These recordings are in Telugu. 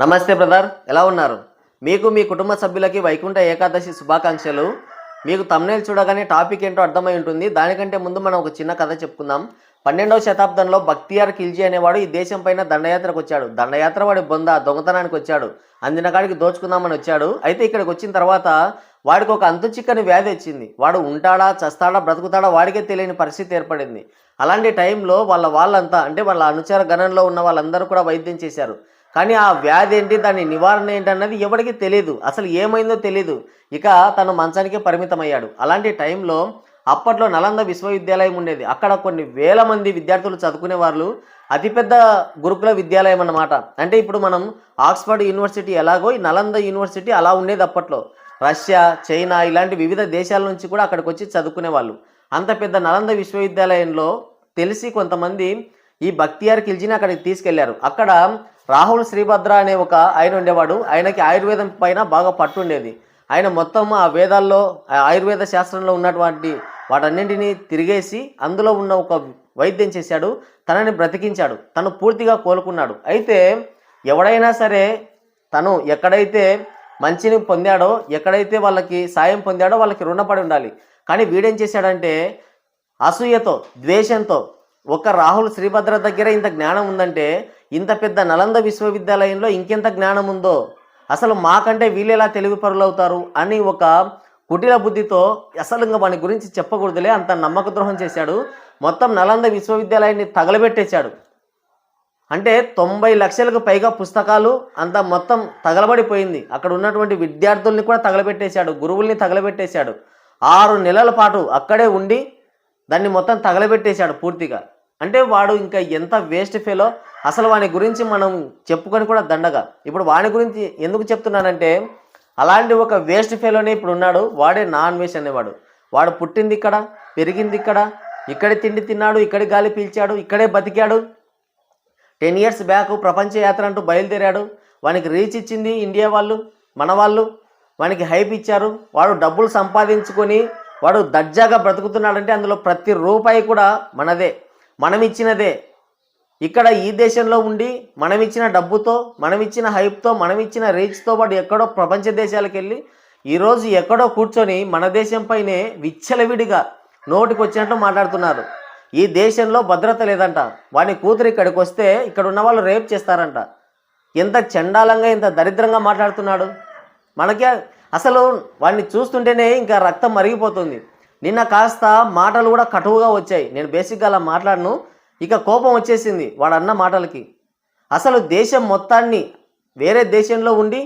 నమస్తే బ్రదర్ ఎలా ఉన్నారు? మీకు మీ కుటుంబ సభ్యులకి వైకుంఠ ఏకాదశి శుభాకాంక్షలు. మీకు తమ్నేల్ చూడగానే టాపిక్ ఏంటో అర్థమై ఉంటుంది. దానికంటే ముందు మనం ఒక చిన్న కథ చెప్పుకుందాం. పన్నెండవ శతాబ్దంలో భక్తియార్ ఖిల్జీ అనేవాడు ఈ దేశం పైన దండయాత్రకు వచ్చాడు. దండయాత్ర వాడి బొంద దొంగతనానికి వచ్చాడు. అందిన కాడికి దోచుకుందామని వచ్చాడు. అయితే ఇక్కడికి వచ్చిన తర్వాత వాడికి ఒక అంతు చిక్కని వ్యాధి వచ్చింది. వాడు ఉంటాడా చస్తాడా బ్రతుకుతాడా వాడికే తెలియని పరిస్థితి ఏర్పడింది. అలాంటి టైంలో వాళ్ళ వాళ్ళంతా అంటే వాళ్ళ అనుచర గణంలో ఉన్న వాళ్ళందరూ కూడా వైద్యం చేశారు. కానీ ఆ వ్యాధి ఏంటి దాని నివారణ ఏంటి అన్నది ఎవరికి తెలియదు అసలు ఏమైందో తెలియదు ఇక తను మంచానికే పరిమితమయ్యాడు. అలాంటి టైంలో అప్పట్లో నలంద విశ్వవిద్యాలయం ఉండేది. అక్కడ కొన్ని వేల మంది విద్యార్థులు చదువుకునే వాళ్ళు అతిపెద్ద గురుకుల విద్యాలయం అన్నమాట. అంటే ఇప్పుడు మనం ఆక్స్ఫర్డ్ యూనివర్సిటీ ఎలాగో ఈ నలంద యూనివర్సిటీ అలా ఉండేది అప్పట్లో. రష్యా చైనా ఇలాంటి వివిధ దేశాల నుంచి కూడా అక్కడికి వచ్చి చదువుకునే వాళ్ళు అంత పెద్ద నలంద విశ్వవిద్యాలయంలో తెలిసి కొంతమంది ఈ బక్తియార్ ఖిల్జీని అక్కడికి తీసుకెళ్ళారు. అక్కడ రాహుల్ శ్రీభద్ర అనే ఒక ఆయన ఉండేవాడు. ఆయనకి ఆయుర్వేదం పైన బాగా పట్టు ఉండేది. ఆయన మొత్తం ఆ వేదాల్లో ఆ ఆయుర్వేద శాస్త్రంలో ఉన్నటువంటి వాటన్నింటినీ తిరిగేసి అందులో ఉన్న ఒక వైద్యం చేశాడు. తనని బ్రతికించాడు. తను పూర్తిగా కోలుకున్నాడు. అయితే ఎవడైనా సరే తను ఎక్కడైతే మంచిని పొందాడో ఎక్కడైతే వాళ్ళకి సాయం పొందాడో వాళ్ళకి రుణపడి ఉండాలి. కానీ వీడేం చేశాడంటే అసూయతో ద్వేషంతో ఒక రాహుల్ శ్రీభద్ర దగ్గర ఇంత జ్ఞానం ఉందంటే ఇంత పెద్ద నలంద విశ్వవిద్యాలయంలో ఇంకెంత జ్ఞానం ఉందో? అసలు మాకంటే వీళ్ళెలా తెలివి పరులవుతారు? అని ఒక కుటిల బుద్ధితో అసలు ఇంకా వాని గురించి చెప్పకూడదులే అంత నమ్మక ద్రోహం చేశాడు. మొత్తం నలంద విశ్వవిద్యాలయాన్ని తగలబెట్టేశాడు. అంటే తొంభై లక్షలకు పైగా పుస్తకాలు అంత మొత్తం తగలబడిపోయింది. అక్కడ ఉన్నటువంటి విద్యార్థుల్ని కూడా తగలబెట్టేశాడు గురువుల్ని తగలబెట్టేశాడు. ఆరు నెలల పాటు అక్కడే ఉండి దాన్ని మొత్తం తగలబెట్టేశాడు పూర్తిగా. అంటే వాడు ఇంకా ఎంత వేస్ట్ ఫెలో అసలు వాని గురించి మనం చెప్పుకొని కూడా దండగా. ఇప్పుడు వాని గురించి ఎందుకు చెప్తున్నానంటే అలాంటి ఒక వేస్ట్ ఫెలోనే ఇప్పుడు ఉన్నాడు వాడే నాన్ వేస్ట్ అనేవాడు. వాడు పుట్టింది ఇక్కడ పెరిగింది ఇక్కడ ఇక్కడే తిండి తిన్నాడు ఇక్కడే గాలి పీల్చాడు ఇక్కడే బతికాడు. టెన్ ఇయర్స్ బ్యాక్ ప్రపంచ యాత్ర అంటూ బయలుదేరాడు. వానికి రీచ్ ఇచ్చింది ఇండియా వాళ్ళు మన వాళ్ళు. వానికి హైప్ ఇచ్చారు. వాడు డబ్బులు సంపాదించుకొని వాడు దర్జాగా బ్రతుకుతున్నాడంటే అందులో ప్రతి రూపాయి కూడా మనదే. మనం ఇచ్చినదే ఇక్కడ ఈ దేశంలో ఉండి మనం ఇచ్చిన డబ్బుతో మనం ఇచ్చిన హైప్తో మనం ఇచ్చిన రీచ్తో పాటు ఎక్కడో ప్రపంచ దేశాలకు వెళ్ళి ఈరోజు ఎక్కడో కూర్చొని మన దేశంపైనే విచ్చలవిడిగా నోటికి వచ్చినట్టు మాట్లాడుతున్నారు. ఈ దేశంలో భద్రత లేదంట. వాని కూతురు ఇక్కడికి వస్తే ఇక్కడ ఉన్న వాళ్ళు రేప్ చేస్తారంట. ఎంత చండాలంగా ఇంత దరిద్రంగా మాట్లాడుతున్నాడు. మనకే అసలు వాడిని చూస్తుంటేనే ఇంకా రక్తం మరిగిపోతుంది. నిన్న కాస్త మాటలు కూడా కటువుగా వచ్చాయి. నేను బేసిక్గా అలా మాట్లాడను. ఇక కోపం వచ్చేసింది వాడు అన్న మాటలకి. అసలు దేశం మొత్తాన్ని వేరే దేశంలో ఉండి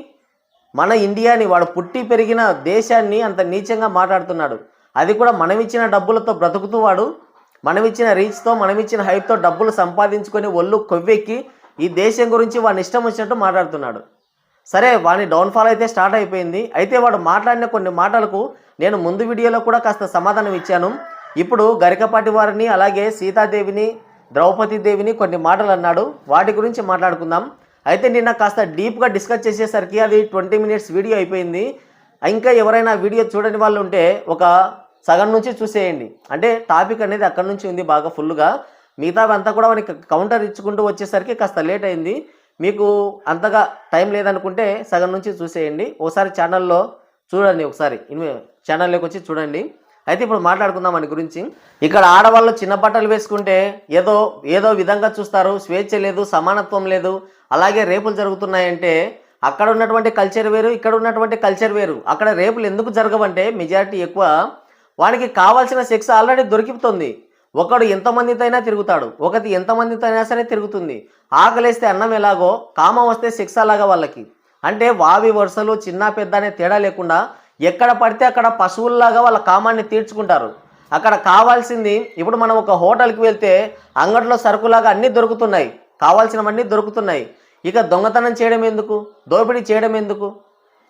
మన ఇండియాని వాడు పుట్టి పెరిగిన దేశాన్ని అంత నీచంగా మాట్లాడుతున్నాడు. అది కూడా మనం ఇచ్చిన డబ్బులతో బ్రతుకుతూ వాడు మనం ఇచ్చిన రీచ్తో మనం ఇచ్చిన హైప్తో డబ్బులు సంపాదించుకొని ఒళ్ళు కొవ్వెక్కి ఈ దేశం గురించి వాడిని ఇష్టం వచ్చినట్టు మాట్లాడుతున్నాడు. సరే వాని డౌన్ఫాల్ అయితే స్టార్ట్ అయిపోయింది. అయితే వాడు మాట్లాడిన కొన్ని మాటలకు నేను ముందు వీడియోలో కూడా కాస్త సమాధానం ఇచ్చాను. ఇప్పుడు గరికపాటి వారిని అలాగే సీతాదేవిని ద్రౌపది దేవిని కొన్ని మాటలు అన్నాడు. వాటి గురించి మాట్లాడుకుందాం. అయితే నిన్న కాస్త డీప్గా డిస్కస్ చేసేసరికి అది ట్వంటీ మినిట్స్ వీడియో అయిపోయింది. ఇంకా ఎవరైనా వీడియో చూడని వాళ్ళు ఉంటే ఒక సగం నుంచి చూసేయండి. అంటే టాపిక్ అనేది అక్కడ నుంచి ఉంది బాగా ఫుల్గా మిగతావి అంతా కూడా మనకి కౌంటర్ ఇచ్చుకుంటూ వచ్చేసరికి కాస్త లేట్ అయింది. మీకు అంతగా టైం లేదనుకుంటే సగం నుంచి చూసేయండి. ఒకసారి ఛానల్లో చూడండి ఒకసారి. ఛానల్లోకి వచ్చి చూడండి. అయితే ఇప్పుడు మాట్లాడుకుందాం మన గురించి. ఇక్కడ ఆడవాళ్ళు చిన్న బట్టలు వేసుకుంటే ఏదో ఏదో విధంగా చూస్తారు. స్వేచ్ఛ లేదు సమానత్వం లేదు. అలాగే రేపులు జరుగుతున్నాయంటే అక్కడ ఉన్నటువంటి కల్చర్ వేరు ఇక్కడ ఉన్నటువంటి కల్చర్ వేరు. అక్కడ రేపులు ఎందుకు జరగవంటే మెజారిటీ ఎక్కువ వానికి కావాల్సిన సెక్స్ ఆల్రెడీ దొరికిపోతుంది. ఒకడు ఎంతమందితో అయినా తిరుగుతాడు ఒకటి ఎంతమందితో అయినా సరే తిరుగుతుంది. ఆకలేస్తే అన్నం ఎలాగో కామం వస్తే శిక్ష అలాగా వాళ్ళకి. అంటే వావి వరుసలు చిన్న పెద్ద అనే తేడా లేకుండా ఎక్కడ పడితే అక్కడ పశువుల్లాగా వాళ్ళ కామాన్ని తీర్చుకుంటారు. అక్కడ కావాల్సింది ఇప్పుడు మనం ఒక హోటల్కి వెళ్తే అంగట్లో సరుకులాగా అన్నీ దొరుకుతున్నాయి. కావాల్సినవన్నీ దొరుకుతున్నాయి. ఇక దొంగతనం చేయడం ఎందుకు? దోపిడీ చేయడం ఎందుకు?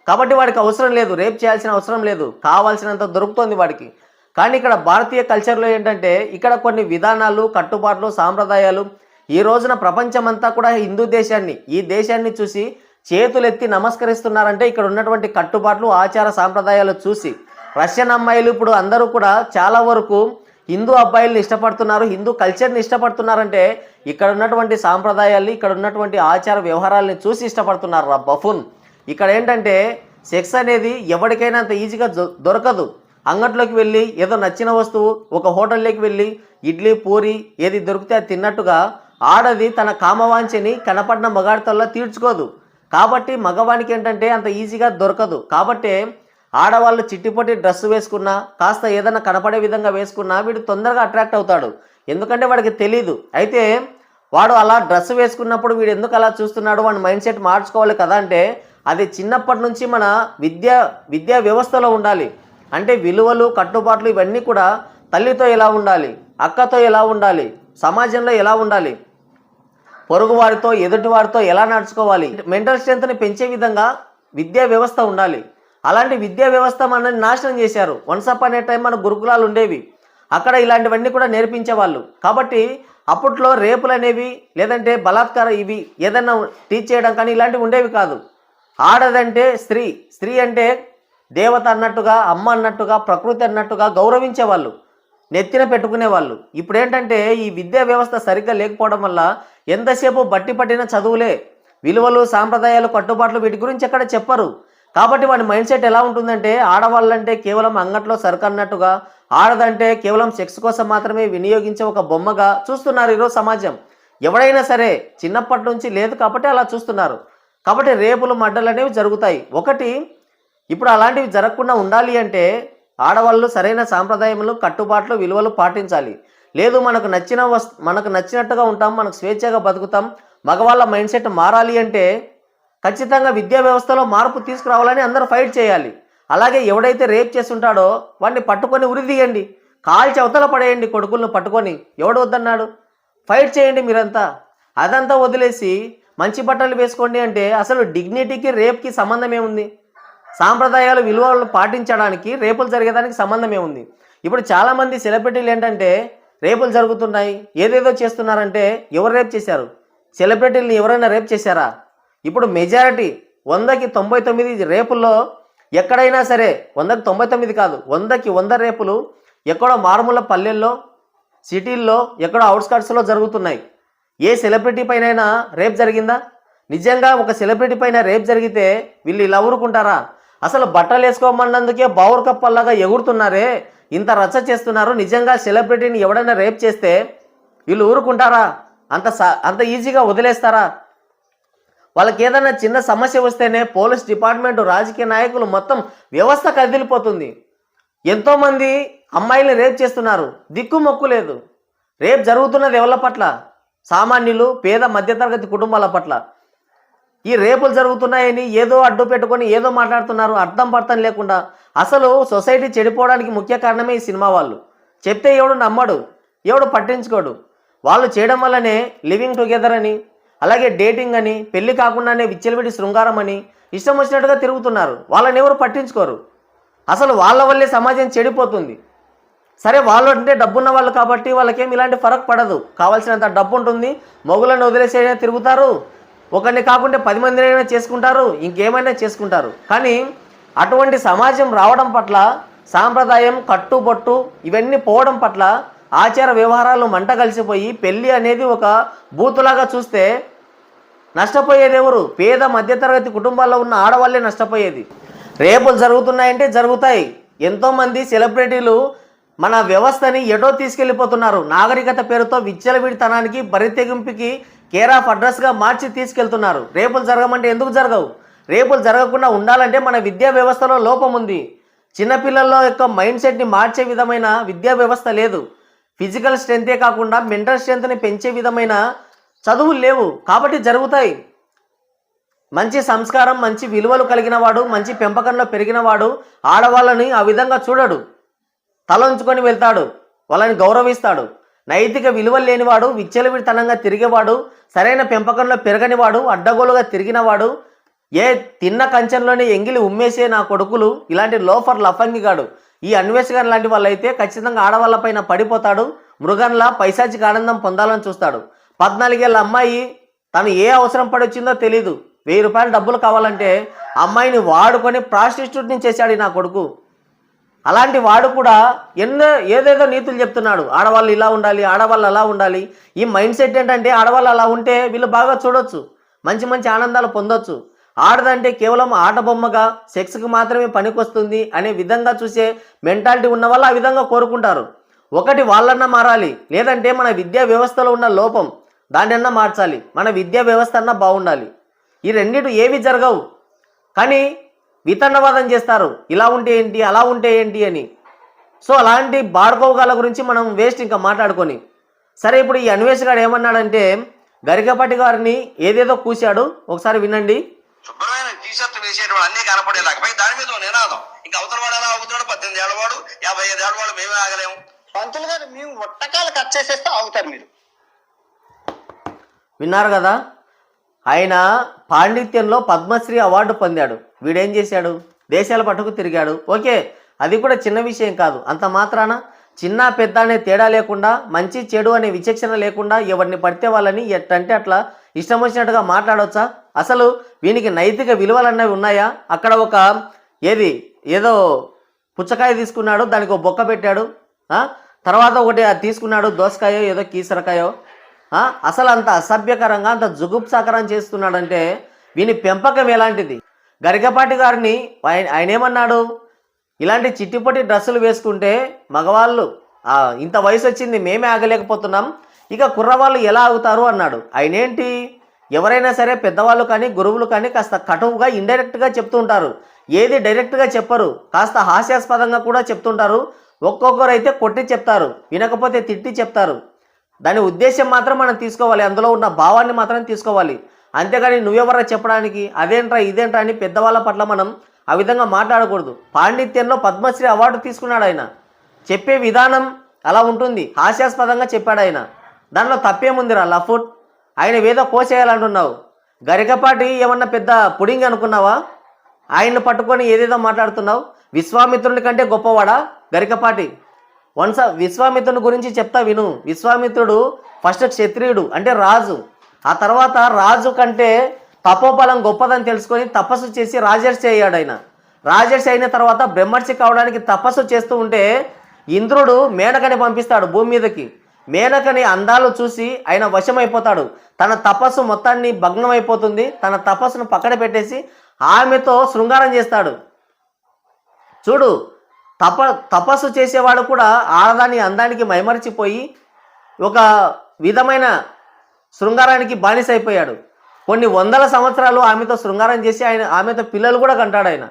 కాబట్టి వాడికి అవసరం లేదు రేప్ చేయాల్సిన అవసరం లేదు. కావాల్సినంత దొరుకుతుంది వాడికి. కానీ ఇక్కడ భారతీయ కల్చర్లో ఏంటంటే ఇక్కడ కొన్ని విధానాలు కట్టుబాట్లు సాంప్రదాయాలు ఈ రోజున ప్రపంచమంతా కూడా హిందూ దేశాన్ని ఈ దేశాన్ని చూసి చేతులెత్తి నమస్కరిస్తున్నారంటే ఇక్కడ ఉన్నటువంటి కట్టుబాట్లు ఆచార సాంప్రదాయాలు చూసి. రష్యన్ అమ్మాయిలు ఇప్పుడు అందరూ కూడా చాలా వరకు హిందూ అబ్బాయిల్ని ఇష్టపడుతున్నారు హిందూ కల్చర్ని ఇష్టపడుతున్నారంటే ఇక్కడ ఉన్నటువంటి సాంప్రదాయాల్ని ఇక్కడ ఉన్నటువంటి ఆచార వ్యవహారాల్ని చూసి ఇష్టపడుతున్నారు రా బఫున్. ఇక్కడ ఏంటంటే సెక్స్ అనేది ఎవరికైనా అంత ఈజీగా దొ- దొరకదు. అంగట్లోకి వెళ్ళి ఏదో నచ్చిన వస్తువు ఒక హోటల్లోకి వెళ్ళి ఇడ్లీ పూరి ఏది దొరికితే అది తిన్నట్టుగా ఆడది తన కామవాంఛని కనపడిన మగాడితల్లో తీర్చుకోదు. కాబట్టి మగవానికి ఏంటంటే అంత ఈజీగా దొరకదు. కాబట్టి ఆడవాళ్ళు చిట్టిపొట్టి డ్రెస్ వేసుకున్నా కాస్త ఏదైనా కనపడే విధంగా వేసుకున్నా వీడు తొందరగా అట్రాక్ట్ అవుతాడు. ఎందుకంటే వాడికి తెలీదు. అయితే వాడు అలా డ్రెస్ వేసుకున్నప్పుడు వీడు ఎందుకు అలా చూస్తున్నాడు? వాడి మైండ్ సెట్ మార్చుకోవాలి కదా అంటే అది చిన్నప్పటి నుంచి మన విద్యా విద్యా వ్యవస్థలో ఉండాలి. అంటే విలువలు కట్టుబాట్లు ఇవన్నీ కూడా తల్లితో ఎలా ఉండాలి అక్కతో ఎలా ఉండాలి సమాజంలో ఎలా ఉండాలి పొరుగువారితో ఎదుటివారితో ఎలా నడుచుకోవాలి మెంటల్ స్ట్రెంత్ని పెంచే విధంగా విద్యా వ్యవస్థ ఉండాలి. అలాంటి విద్యా వ్యవస్థ మనల్ని నాశనం చేశారు. వన్స్ అప్ అనే టైం మన గురుకులాలు ఉండేవి. అక్కడ ఇలాంటివన్నీ కూడా నేర్పించేవాళ్ళు. కాబట్టి అప్పట్లో రేపులు అనేవి లేదంటే బలాత్కారం ఇవి ఏదైనా టీచ్ చేయడం కానీ ఇలాంటివి ఉండేవి కాదు. ఆడదంటే స్త్రీ స్త్రీ అంటే దేవత అన్నట్టుగా అమ్మ అన్నట్టుగా ప్రకృతి అన్నట్టుగా గౌరవించేవాళ్ళు నెత్తిన పెట్టుకునేవాళ్ళు. ఇప్పుడు ఏంటంటే ఈ విద్యా వ్యవస్థ సరిగ్గా లేకపోవడం వల్ల ఎంతసేపు బట్టి పట్టిన చదువులే విలువలు సాంప్రదాయాలు కట్టుబాట్లు వీటి గురించి ఎక్కడ చెప్పరు. కాబట్టి వాడి మైండ్ సెట్ ఎలా ఉంటుందంటే ఆడవాళ్ళంటే కేవలం అంగట్లో సరుకు అన్నట్టుగా ఆడదంటే కేవలం సెక్స్ కోసం మాత్రమే వినియోగించే ఒక బొమ్మగా చూస్తున్నారు ఈరోజు సమాజం. ఎవడైనా సరే చిన్నప్పటి నుంచి లేదు కాబట్టి అలా చూస్తున్నారు. కాబట్టి రేపులు మడ్డలు అనేవి జరుగుతాయి. ఒకటి ఇప్పుడు అలాంటివి జరగకుండా ఉండాలి అంటే ఆడవాళ్ళు సరైన సాంప్రదాయములు కట్టుబాట్లు విలువలు పాటించాలి. లేదు మనకు నచ్చిన వస్ మనకు నచ్చినట్టుగా ఉంటాం మనకు స్వేచ్ఛగా బతుకుతాం మగవాళ్ళ మైండ్ సెట్ మారాలి అంటే ఖచ్చితంగా విద్యా వ్యవస్థలో మార్పు తీసుకురావాలని అందరూ ఫైట్ చేయాలి. అలాగే ఎవడైతే రేప్ చేస్తుంటాడో వాడిని పట్టుకొని ఉరి తీయండి. కాల్చి అవతల పడేయండి కొడుకులను పట్టుకొని. ఎవడు వద్దన్నాడు? ఫైట్ చేయండి మీరంతా. అదంతా వదిలేసి మంచి బట్టలు వేసుకోండి అంటే అసలు డిగ్నిటీకి రేప్కి సంబంధం ఏముంది? సాంప్రదాయాలు విలువలు పాటించడానికి రేపులు జరిగేదానికి సంబంధమే ఉంది ఇప్పుడు చాలామంది సెలబ్రిటీలు ఏంటంటే రేపులు జరుగుతున్నాయి ఏదేదో చేస్తున్నారంటే ఎవరు రేప్ చేశారు? సెలబ్రిటీలని ఎవరైనా రేప్ చేశారా? ఇప్పుడు మెజారిటీ వందకి తొంభై తొమ్మిది రేపుల్లో ఎక్కడైనా సరే వందకి తొంభై తొమ్మిది కాదు వందకి వంద రేపులు ఎక్కడో మారుమూల పల్లెల్లో సిటీల్లో ఎక్కడో అవుట్స్కట్స్లో జరుగుతున్నాయి. ఏ సెలబ్రిటీ పైనైనా రేప్ జరిగిందా? నిజంగా ఒక సెలబ్రిటీ పైన రేప్ జరిగితే వీళ్ళు ఇలా ఊరుకుంటారా? అసలు బట్టలు వేసుకోమన్నందుకే బౌర్ కప్పల్లాగా ఎగురుతున్నారే. ఇంత రచ్చ చేస్తున్నారు. నిజంగా సెలబ్రిటీని ఎవడైనా రేప్ చేస్తే వీళ్ళు ఊరుకుంటారా? అంత అంత ఈజీగా వదిలేస్తారా? వాళ్ళకి ఏదైనా చిన్న సమస్య వస్తేనే పోలీస్ డిపార్ట్మెంట్ రాజకీయ నాయకులు మొత్తం వ్యవస్థ కదిలిపోతుంది. ఎంతోమంది అమ్మాయిల్ని రేప్ చేస్తున్నారు. దిక్కు మొక్కు లేదు. రేప్ జరుగుతున్నది ఎవరి పట్ల? సామాన్యులు పేద మధ్యతరగతి కుటుంబాల పట్ల. ఈ రేపులు జరుగుతున్నాయని ఏదో అడ్డు పెట్టుకొని ఏదో మాట్లాడుతున్నారు అర్థం పర్థం లేకుండా. అసలు సొసైటీ చెడిపోవడానికి ముఖ్య కారణమే ఈ సినిమా వాళ్ళు. చెప్తే ఎవడు నమ్మడు ఎవడు పట్టించుకోడు. వాళ్ళు చేయడం వల్లనే లివింగ్ టుగెదర్ అని అలాగే డేటింగ్ అని పెళ్ళి కాకుండానే విచ్చలవిడి శృంగారం అని ఇష్టం వచ్చినట్టుగా తిరుగుతున్నారు. వాళ్ళని ఎవరు పట్టించుకోరు. అసలు వాళ్ళ వల్లే సమాజం చెడిపోతుంది. సరే వాళ్ళు అంటే డబ్బున్న వాళ్ళు కాబట్టి వాళ్ళకేం ఇలాంటి ఫరక్ పడదు. కావాల్సినంత డబ్బు ఉంటుంది మొగులను వదిలేసే తిరుగుతారు ఒకరిని కాకుండా పది మందినైనా చేసుకుంటారు ఇంకేమైనా చేసుకుంటారు. కానీ అటువంటి సమాజం రావడం పట్ల సాంప్రదాయం కట్టుబొట్టు ఇవన్నీ పోవడం పట్ల ఆచార వ్యవహారాలు మంట కలిసిపోయి పెళ్ళి అనేది ఒక బూతులాగా చూస్తే నష్టపోయేది ఎవరు? పేద మధ్యతరగతి కుటుంబాల్లో ఉన్న ఆడవాళ్ళే నష్టపోయేది. రేపులు జరుగుతున్నాయంటే జరుగుతాయి. ఎంతోమంది సెలబ్రిటీలు మన వ్యవస్థని ఎటో తీసుకెళ్ళిపోతున్నారు. నాగరికత పేరుతో విచ్చలవిడితనానికి బరితెగింపుకి కేర్ ఆఫ్ అడ్రస్గా మార్చి తీసుకెళ్తున్నారు. రేపులు జరగమంటే ఎందుకు జరగవు? రేపులు జరగకుండా ఉండాలంటే మన విద్యా వ్యవస్థలో లోపం ఉంది. చిన్నపిల్లల్లో యొక్క మైండ్ సెట్ని మార్చే విధమైన విద్యా వ్యవస్థ లేదు. ఫిజికల్ స్ట్రెంతే కాకుండా మెంటల్ స్ట్రెంత్ని పెంచే విధమైన చదువులు లేవు. కాబట్టి జరుగుతాయి. మంచి సంస్కారం మంచి విలువలు కలిగిన వాడు మంచి పెంపకంలో పెరిగిన వాడు ఆడవాళ్ళని ఆ విధంగా చూడడు. తల ఉంచుకొని వెళ్తాడు. వాళ్ళని గౌరవిస్తాడు. నైతిక విలువలు లేనివాడు విచ్చలవిడితనంగా తిరిగేవాడు సరైన పెంపకంలో పెరగనివాడు అడ్డగోలుగా తిరిగినవాడు ఏ తిన్న కంచెంలోనే ఎంగిలి ఉమ్మేసే నా కొడుకులు ఇలాంటి లోఫర్ లఫంగిగాడు. ఈ అన్వేషణ లాంటి వాళ్ళైతే ఖచ్చితంగా ఆడవాళ్ళపైన పడిపోతాడు మృగంలా పైశాచిక ఆనందం పొందాలని చూస్తాడు. పద్నాలుగేళ్ళ అమ్మాయి తను ఏ అవసరం పడొచ్చిందో తెలీదు. వెయ్యి రూపాయలు డబ్బులు కావాలంటే అమ్మాయిని వాడుకొని ప్రాస్టిట్యూట్ని చేశాడు నా కొడుకు. అలాంటి వాడు కూడా ఎన్నో ఏదేదో నీతులు చెప్తున్నాడు. ఆడవాళ్ళు ఇలా ఉండాలి ఆడవాళ్ళు అలా ఉండాలి. ఈ మైండ్ సెట్ ఏంటంటే ఆడవాళ్ళు అలా ఉంటే వీళ్ళు బాగా చూడొచ్చు. మంచి మంచి ఆనందాలు పొందొచ్చు. ఆడదంటే కేవలం ఆట బొమ్మగా సెక్స్కి మాత్రమే పనికొస్తుంది అనే విధంగా చూసే మెంటాలిటీ ఉన్న వాళ్ళు ఆ విధంగా కోరుకుంటారు. ఒకటి వాళ్ళన్నా మారాలి. లేదంటే మన విద్యా వ్యవస్థలో ఉన్న లోపం దాన్నన్నా మార్చాలి. మన విద్యా వ్యవస్థ అన్నా బాగుండాలి. ఈ రెండిటి ఏవి జరగవు. కానీ వితండవాదం చేస్తారు. ఇలా ఉంటే ఏంటి? అలా ఉంటే ఏంటి అని. సో అలాంటి బాడుకోవగాల గురించి మనం వేస్ట్ ఇంకా మాట్లాడుకొని. సరే ఇప్పుడు ఈ అన్వేష్ గారు ఏమన్నాడంటే గరికపాటి గారిని ఏదేదో కూశాడు. ఒకసారి వినండి. శుభ్రమైన టీ షర్ట్ వేసేటవాడు అన్ని కనపడేలాగా. పై దాని మీద నినాదం. ఇంకా అవతల వాడు ఎలా అవుతున్నాడు పద్దెనిమిది యాభై ఐదు ఏళ్ళవాడు మేమే ఆగలేము. పంతులు గారు మేము ఒట్టకాలు కట్ చేసేస్తే ఆగుతారు మీరు. విన్నారు కదా? ఆయన పాండిత్యంలో పద్మశ్రీ అవార్డు పొందాడు. వీడేం చేశాడు? దేశాల పట్టుకు తిరిగాడు. ఓకే అది కూడా చిన్న విషయం కాదు. అంత మాత్రాన చిన్న పెద్ద అనే తేడా లేకుండా మంచి చెడు అనే విచక్షణ లేకుండా ఎవరిని పడితే వాళ్ళని ఎట్టంటే అట్లా ఇష్టం వచ్చినట్టుగా మాట్లాడవచ్చా అసలు వీనికి నైతిక విలువలు అన్నవి ఉన్నాయా? అక్కడ ఒక ఏది ఏదో పుచ్చకాయ తీసుకున్నాడు దానికి ఒక బొక్క పెట్టాడు. తర్వాత ఒకటి అది తీసుకున్నాడు దోసకాయో ఏదో కీసరకాయో. అసలు అంత అసభ్యకరంగా అంత జుగుప్సాకరం చేస్తున్నాడంటే వీని పెంపకం ఎలాంటిది? గరికపాటి గారిని ఆయన ఆయన ఏమన్నాడు ఇలాంటి చిట్టిపట్టి డ్రెస్సులు వేసుకుంటే మగవాళ్ళు ఇంత వయసు వచ్చింది మేమే ఆగలేకపోతున్నాం ఇక కుర్రవాళ్ళు ఎలా ఆగుతారు అన్నాడు. ఆయనేంటి? ఎవరైనా సరే పెద్దవాళ్ళు కానీ గురువులు కానీ కాస్త కటువుగా ఇండైరెక్ట్గా చెప్తుంటారు. ఏది డైరెక్ట్గా చెప్పరు కాస్త హాస్యాస్పదంగా కూడా చెప్తుంటారు. ఒక్కొక్కరు అయితే కొట్టి చెప్తారు వినకపోతే తిట్టి చెప్తారు. దాని ఉద్దేశం మాత్రం మనం తీసుకోవాలి అందులో ఉన్న భావాన్ని మాత్రం తీసుకోవాలి. అంతేగాని నువ్వెవరా చెప్పడానికి? అదేంట్రా ఇదేంట్రా అని పెద్దవాళ్ళ పట్ల మనం ఆ విధంగా మాట్లాడకూడదు. పాండిత్యంలో పద్మశ్రీ అవార్డు తీసుకున్నాడు ఆయన. చెప్పే విధానం అలా ఉంటుంది. హాస్యాస్పదంగా చెప్పాడు ఆయన. దానిలో తప్పేముందిరా లఫుట్? ఆయన ఏదో కోసేయాలంటున్నావు. గరికపాటి ఏమన్నా పెద్ద పుడింగ్ అనుకున్నావా? ఆయన్ని పట్టుకొని ఏదేదో మాట్లాడుతున్నావు? విశ్వామిత్రుని కంటే గొప్పవాడా గరికపాటి? వన్స్ విశ్వామిత్రుని గురించి చెప్తా విను. విశ్వామిత్రుడు ఫస్ట్ క్షత్రియుడు అంటే రాజు. ఆ తర్వాత రాజు కంటే తపోబలం గొప్పదని తెలుసుకొని తపస్సు చేసి రాజర్షి అయ్యాడు ఆయన. రాజర్షి అయిన తర్వాత బ్రహ్మర్షి కావడానికి తపస్సు చేస్తూ ఉంటే ఇంద్రుడు మేనకని పంపిస్తాడు భూమి మీదకి. మేనకని అందాలు చూసి ఆయన వశమైపోతాడు. తన తపస్సు మొత్తాన్ని భగ్నమైపోతుంది. తన తపస్సును పక్కన పెట్టేసి ఆమెతో శృంగారం చేస్తాడు. చూడు తప తపస్సు చేసేవాడు కూడా ఆడదాని అందానికి మైమరిచిపోయి ఒక విధమైన శృంగారానికి బానిస అయిపోయాడు కొన్ని వందల సంవత్సరాలు ఆమెతో శృంగారం చేసి ఆయన ఆమెతో పిల్లలు కూడా కంటాడు ఆయన.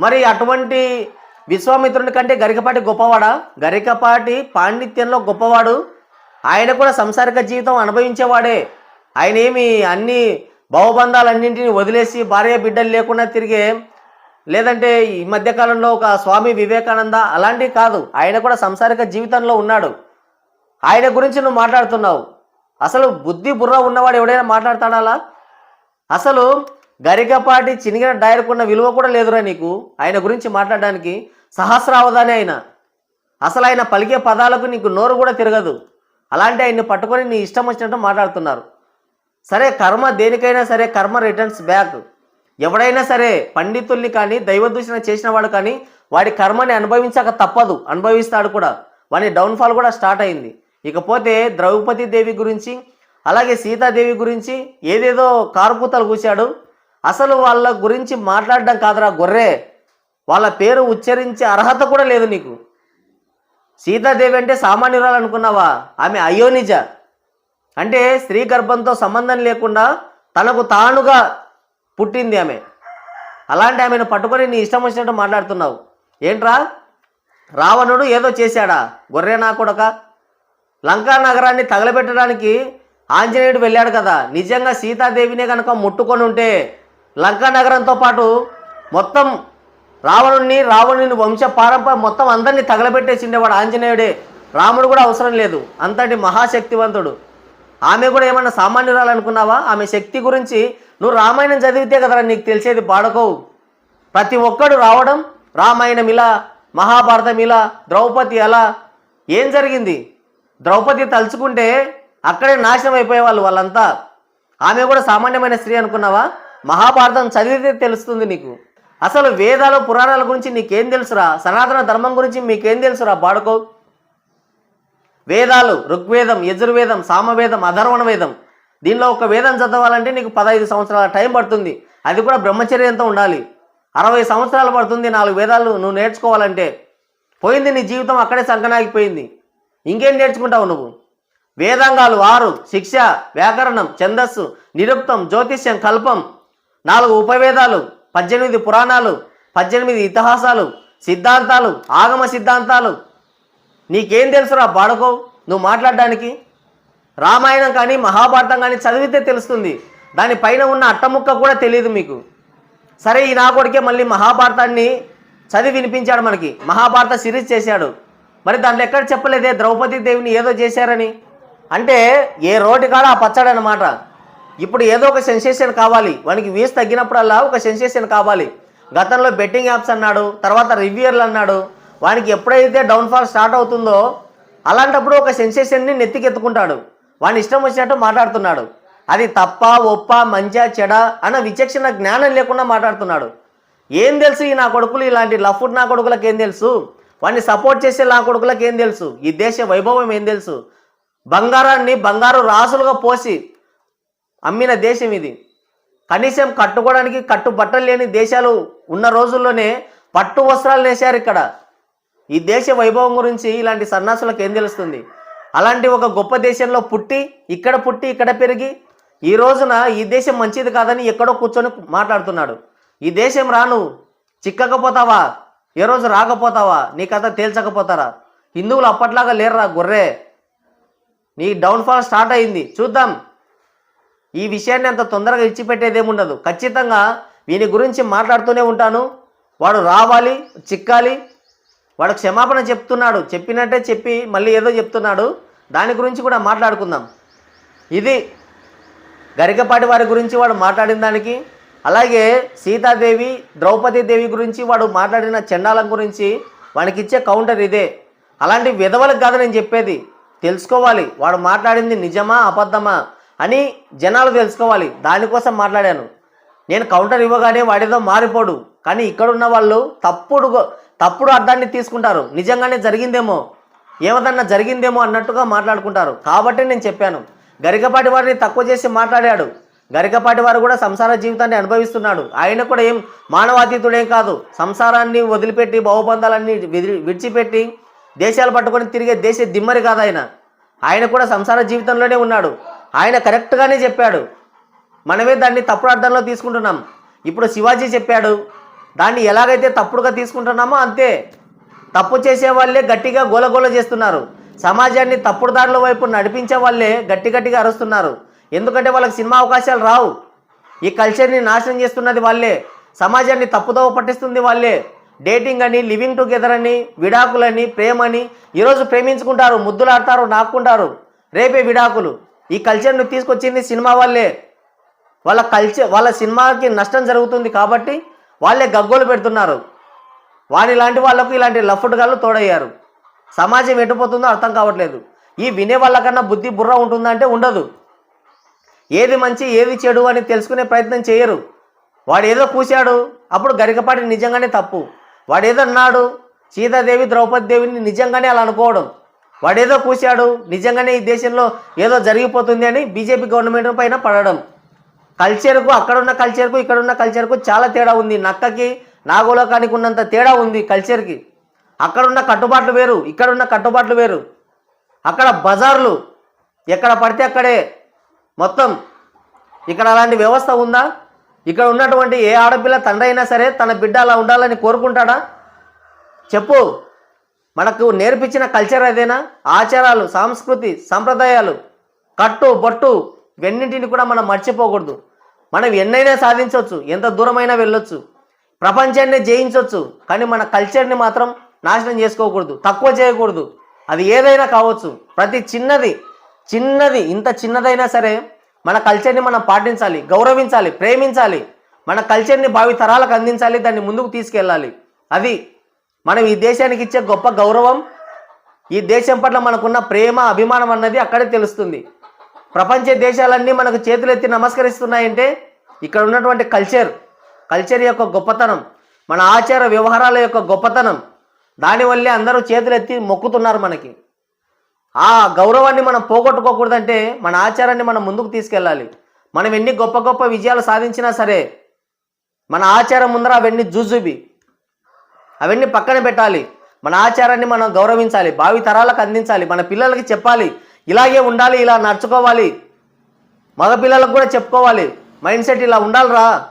మరి అటువంటి విశ్వామిత్రుని కంటే గరికపాటి గొప్పవాడా? గరికపాటి పాండిత్యంలో గొప్పవాడు. ఆయన కూడా సంసారిక జీవితం అనుభవించేవాడే. ఆయన ఏమి అన్ని భవబంధాలన్నింటినీ వదిలేసి భార్య బిడ్డలు లేకుండా తిరిగే లేదంటే ఈ మధ్యకాలంలో ఒక స్వామి వివేకానంద అలాంటివి కాదు. ఆయన కూడా సంసారిక జీవితంలో ఉన్నాడు. ఆయన గురించి నువ్వు మాట్లాడుతున్నావు. అసలు బుద్ధి బుర్ర ఉన్నవాడు ఎవడైనా మాట్లాడతాడాలా? అసలు గరికపాటి చినిగిన డైర్కున్న విలువ కూడా లేదురా నీకు? ఆయన గురించి మాట్లాడడానికి సహస్రావధాని ఆయన అసలు ఆయన పలికే పదాలకు నీకు నోరు కూడా తిరగదు. అలాంటి ఆయన్ని పట్టుకొని నీ ఇష్టం వచ్చినట్టు మాట్లాడుతున్నారు. సరే కర్మ దేనికైనా సరే కర్మ రిటర్న్స్ బ్యాక్. ఎవడైనా సరే పండితుల్ని కానీ దైవదూషణ చేసిన వాడు కానీ వాడి కర్మని అనుభవించాక తప్పదు. అనుభవిస్తాడు కూడా. వాడి డౌన్ఫాల్ కూడా స్టార్ట్ అయింది. ఇకపోతే ద్రౌపది దేవి గురించి అలాగే సీతాదేవి గురించి ఏదేదో కార్పూతలు కూశాడు. అసలు వాళ్ళ గురించి మాట్లాడడం కాదురా గొర్రె. వాళ్ళ పేరు ఉచ్చరించే అర్హత కూడా లేదు నీకు. సీతాదేవి అంటే సామాన్యురాలు అనుకున్నావా ఆమె అయోనిజ. అంటే స్త్రీ గర్భంతో సంబంధం లేకుండా తనకు తానుగా పుట్టింది ఆమె. అలాంటి ఆమెను పట్టుకొని నీ ఇష్టం వచ్చినట్టు మాట్లాడుతున్నావు. ఏంట్రా? రావణుడు ఏదో చేశాడా? గొర్రె నా కొడక? లంకా నగరాన్ని తగలబెట్టడానికి ఆంజనేయుడు వెళ్ళాడు కదా. నిజంగా సీతాదేవినే కనుక ముట్టుకొని ఉంటే లంకా నగరంతో పాటు మొత్తం రావణుడిని రావణుని వంశ పారంపర మొత్తం అందరినీ తగలబెట్టేసిండేవాడు ఆంజనేయుడే. రాముడు కూడా అవసరం లేదు. అంతటి మహాశక్తివంతుడు. ఆమె కూడా ఏమన్నా సామాన్యురాలనుకున్నావా? ఆమె శక్తి గురించి నువ్వు రామాయణం చదివితే కదరా నీకు తెలిసేది పాడకోవు. ప్రతి ఒక్కడు రావడం రామాయణం ఇలా మహాభారతం ఇలా ద్రౌపది అలా ఏం జరిగింది? ద్రౌపది తలుచుకుంటే అక్కడే నాశనం అయిపోయేవాళ్ళు వాళ్ళంతా. ఆమె కూడా సామాన్యమైన స్త్రీ అనుకున్నావా? మహాభారతం చదివితే తెలుస్తుంది నీకు. అసలు వేదాలు పురాణాల గురించి నీకేం తెలుసురా? సనాతన ధర్మం గురించి మీకేం తెలుసురా బాడుకో? వేదాలు ఋగ్వేదం యజుర్వేదం సామవేదం అధర్వణ వేదం దీనిలో ఒక వేదం చదవాలంటే నీకు పదహైదు సంవత్సరాల టైం పడుతుంది. అది కూడా బ్రహ్మచర్యంతో ఉండాలి. అరవై సంవత్సరాలు పడుతుంది నాలుగు వేదాలు నువ్వు నేర్చుకోవాలంటే. పోయింది నీ జీవితం అక్కడే సంకనాగిపోయింది. ఇంకేం నేర్చుకుంటావు నువ్వు? వేదాంగాలు ఆరు శిక్ష వ్యాకరణం ఛందస్సు నిరుక్తం జ్యోతిష్యం కల్పం. నాలుగు ఉపవేదాలు పద్దెనిమిది పురాణాలు పద్దెనిమిది ఇతిహాసాలు సిద్ధాంతాలు ఆగమ సిద్ధాంతాలు. నీకేం తెలుసురా బాడకో? నువ్వు మాట్లాడడానికి? రామాయణం కానీ మహాభారతం కానీ చదివితే తెలుస్తుంది. దానిపైన ఉన్న అట్టముక్క కూడా తెలియదు మీకు. సరే ఈ నా కొడుకే మళ్ళీ మహాభారతాన్ని చదివి వినిపించాడు మనకి. మహాభారత సిరీస్ చేశాడు. మరి దాంట్లో ఎక్కడ చెప్పలేదే? ద్రౌపది దేవిని ఏదో చేశారని. అంటే ఏ రోటి కాడ ఆ పచ్చడి అనమాట ఇప్పుడు ఏదో ఒక సెన్సేషన్ కావాలి. వానికి వీస్ తగ్గినప్పుడల్లా ఒక సెన్సేషన్ కావాలి. గతంలో బెట్టింగ్ యాప్స్ అన్నాడు తర్వాత రివ్యూయర్లు అన్నాడు. వానికి ఎప్పుడైతే డౌన్ఫాల్ స్టార్ట్ అవుతుందో అలాంటప్పుడు ఒక సెన్సేషన్ని నెత్తికెత్తుకుంటాడు. వాని ఇష్టం వచ్చినట్టు మాట్లాడుతున్నాడు. అది తప్ప ఒప్ప మంచా చెడ అన్న విచక్షణ జ్ఞానం లేకుండా మాట్లాడుతున్నాడు. ఏం తెలుసు ఈ నా కొడుకులు ఇలాంటి లఫ్డ్ నా కొడుకులకు ఏం తెలుసు? వాడిని సపోర్ట్ చేసే నా కొడుకులకు ఏం తెలుసు? ఈ దేశ వైభవం ఏం తెలుసు? బంగారాన్ని బంగారు రాసులుగా పోసి అమ్మిన దేశం ఇది. కనీసం కట్టుకోవడానికి కట్టు బట్టలు లేని దేశాలు ఉన్న రోజుల్లోనే పట్టు వస్త్రాలు నేశారు ఇక్కడ. ఈ దేశ వైభవం గురించి ఇలాంటి సన్నాసులకు ఏం తెలుస్తుంది? అలాంటి ఒక గొప్ప దేశంలో పుట్టి ఇక్కడ పుట్టి ఇక్కడ పెరిగి ఈ రోజున ఈ దేశం మంచిది కాదని ఎక్కడో కూర్చొని మాట్లాడుతున్నాడు. ఈ దేశం రాను చిక్కకపోతావా? ఏ రోజు రాకపోతావా? నీ కథ తేల్చకపోతారా? హిందువులు అప్పట్లాగా లేరురా గొర్రె. నీ డౌన్ఫాల్ స్టార్ట్ అయింది. చూద్దాం. ఈ విషయాన్ని అంత తొందరగా ఇచ్చిపెట్టేదేముండదు ఖచ్చితంగా వీని గురించి మాట్లాడుతూనే ఉంటాను. వాడు రావాలి చిక్కాలి. వాడు క్షమాపణ చెప్తున్నాడు. చెప్పినట్టే చెప్పి మళ్ళీ ఏదో చెప్తున్నాడు. దాని గురించి కూడా మాట్లాడుకుందాం. ఇది గరికపాటి వారి గురించి వాడు మాట్లాడిన దానికి అలాగే సీతాదేవి ద్రౌపది దేవి గురించి వాడు మాట్లాడిన చండాలం గురించి వానికి ఇచ్చే కౌంటర్ ఇదే. అలాంటి విధవలకు కాదు నేను చెప్పేది. తెలుసుకోవాలి. వాడు మాట్లాడింది నిజమా అబద్ధమా అని జనాలు తెలుసుకోవాలి. దానికోసం మాట్లాడాను. నేను కౌంటర్ ఇవ్వగానే వాడేదో మారిపోడు. కానీ ఇక్కడ ఉన్న వాళ్ళు తప్పుడు తప్పుడు అర్థాన్ని తీసుకుంటారు. నిజంగానే జరిగిందేమో? ఏమదన్నా జరిగిందేమో అన్నట్టుగా మాట్లాడుకుంటారు. కాబట్టి నేను చెప్పాను. గరికపాటి వారిని తక్కువ చేసి మాట్లాడాడు. గరికపాటి వారు కూడా సంసార జీవితాన్ని అనుభవిస్తున్నాడు. ఆయన కూడా ఏం మానవాతీతుడేం కాదు. సంసారాన్ని వదిలిపెట్టి బహుబంధాలన్నీ విడి- విడిచిపెట్టి దేశాలు పట్టుకొని తిరిగే దేశ దిమ్మరి కాదు ఆయన. ఆయన కూడా సంసార జీవితంలోనే ఉన్నాడు. ఆయన కరెక్ట్గానే చెప్పాడు. మనమే దాన్ని తప్పుడు అర్థంలో తీసుకుంటున్నాం. ఇప్పుడు శివాజీ చెప్పాడు దాన్ని ఎలాగైతే తప్పుడుగా తీసుకుంటున్నామో అంతే. తప్పు చేసే వాళ్ళే గట్టిగా గోలగోల చేస్తున్నారు. సమాజాన్ని తప్పుడు దారిలో వైపు నడిపించే వాళ్ళే గట్టి గట్టిగా అరుస్తున్నారు. ఎందుకంటే వాళ్ళకి సినిమా అవకాశాలు రావు. ఈ కల్చర్ని నాశనం చేస్తున్నది వాళ్ళే. సమాజాన్ని తప్పుదోవ పట్టిస్తుంది వాళ్ళే. డేటింగ్ అని లివింగ్ టుగెదర్ అని విడాకులని ప్రేమని ఈరోజు ప్రేమించుకుంటారు ముద్దులాడతారు నాక్కుంటారు. రేపే విడాకులు. ఈ కల్చర్ని తీసుకొచ్చింది సినిమా వాళ్ళే. వాళ్ళ కల్చర్ వాళ్ళ సినిమాకి నష్టం జరుగుతుంది కాబట్టి వాళ్ళే గగ్గోలు పెడుతున్నారు. వాని లాంటి వాళ్ళకు ఇలాంటి లఫ్ట్గాళ్ళు తోడయ్యారు. సమాజం ఎటుపోతుందో అర్థం కావట్లేదు. ఈ వినే వాళ్ళకన్నా బుద్ధి బుర్ర ఉంటుందంటే ఉండదు. ఏది మంచి ఏది చెడు అని తెలుసుకునే ప్రయత్నం చేయరు. వాడు ఏదో కూశాడు అప్పుడు గరికపాటి నిజంగానే తప్పు. వాడేదో అన్నాడు సీతాదేవి ద్రౌపది దేవిని నిజంగానే అలా అనుకోవడం. వాడేదో కూశాడు నిజంగానే ఈ దేశంలో ఏదో జరిగిపోతుంది అని బీజేపీ గవర్నమెంట్ పైన పడడం. కల్చర్కు అక్కడున్న కల్చర్కు ఇక్కడున్న కల్చర్కు చాలా తేడా ఉంది. నక్కకి నాగోలోకానికి ఉన్నంత తేడా ఉంది కల్చర్కి. అక్కడున్న కట్టుబాట్లు వేరు ఇక్కడున్న కట్టుబాట్లు వేరు. అక్కడ బజార్లు ఎక్కడ పడితే అక్కడే మొత్తం. ఇక్కడ అలాంటి వ్యవస్థ ఉందా? ఇక్కడ ఉన్నటువంటి ఏ ఆడపిల్ల తండ్రి అయినా సరే తన బిడ్డ అలా ఉండాలని కోరుకుంటాడా? చెప్పు. మనకు నేర్పించిన కల్చర్ అదేనా? ఆచారాలు సంస్కృతి సంప్రదాయాలు కట్టు బొట్టు ఇవన్నింటిని కూడా మనం మర్చిపోకూడదు. మనం ఎన్నైనా సాధించవచ్చు ఎంత దూరమైనా వెళ్ళొచ్చు ప్రపంచాన్ని జయించవచ్చు కానీ మన కల్చర్ని మాత్రం నాశనం చేసుకోకూడదు తక్కువ చేయకూడదు. అది ఏదైనా కావచ్చు. ప్రతి చిన్నది చిన్నది ఇంత చిన్నదైనా సరే మన కల్చర్ని మనం పాటించాలి గౌరవించాలి ప్రేమించాలి. మన కల్చర్ని భావి తరాలకు అందించాలి దాన్ని ముందుకు తీసుకెళ్ళాలి. అది మనం ఈ దేశానికి ఇచ్చే గొప్ప గౌరవం ఈ దేశం పట్ల మనకున్న ప్రేమ అభిమానం అన్నది అక్కడే తెలుస్తుంది. ప్రపంచ దేశాలన్నీ మనకు చేతులెత్తి నమస్కరిస్తున్నాయంటే ఇక్కడ ఉన్నటువంటి కల్చర్ కల్చర్ యొక్క గొప్పతనం మన ఆచార వ్యవహారాల యొక్క గొప్పతనం దానివల్లే అందరూ చేతులెత్తి మొక్కుతున్నారు మనకి. ఆ గౌరవాన్ని మనం పోగొట్టుకోకూడదంటే మన ఆచారాన్ని మనం ముందుకు తీసుకెళ్ళాలి. మనం ఎన్ని గొప్ప గొప్ప విజయాలు సాధించినా సరే మన ఆచారం ముందర అవన్నీ జూజుబి. అవన్నీ పక్కన పెట్టాలి. మన ఆచారాన్ని మనం గౌరవించాలి. భావి తరాలకు అందించాలి. మన పిల్లలకి చెప్పాలి. ఇలాగే ఉండాలి ఇలా నడుచుకోవాలి. మగ పిల్లలకు కూడా చెప్పుకోవాలి. మైండ్ సెట్ ఇలా ఉండాలిరా.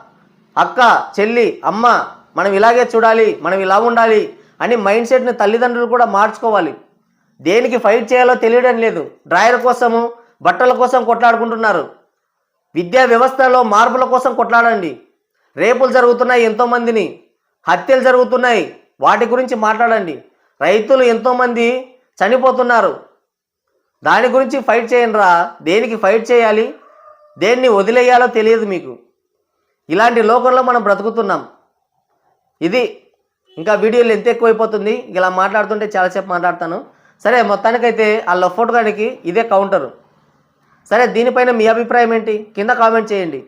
అక్క చెల్లి అమ్మ మనం ఇలాగే చూడాలి. మనం ఇలా ఉండాలి అని మైండ్ సెట్ని తల్లిదండ్రులు కూడా మార్చుకోవాలి. దేనికి ఫైట్ చేయాలో తెలియడం లేదు. డ్రాయర్ కోసము బట్టల కోసం కొట్లాడుకుంటున్నారు. విద్యా వ్యవస్థలో మార్పుల కోసం కొట్లాడండి. రేపులు జరుగుతున్నాయి ఎంతోమందిని హత్యలు జరుగుతున్నాయి వాటి గురించి మాట్లాడండి. రైతులు ఎంతోమంది చనిపోతున్నారు. దాని గురించి ఫైట్ చేయండి రా దేనికి ఫైట్ చేయాలి? దేన్ని వదిలేయాలో తెలియదు మీకు. ఇలాంటి లోకంలో మనం బ్రతుకుతున్నాం. ఇది ఇంకా వీడియోలు ఎంత ఎక్కువైపోతుంది. ఇలా మాట్లాడుతుంటే చాలాసేపు మాట్లాడతాను. సరే మొత్తానికైతే ఆ లఫోట్ గారికి ఇదే కౌంటరు సరే దీనిపైన మీ అభిప్రాయం ఏంటి? కింద కామెంట్ చేయండి.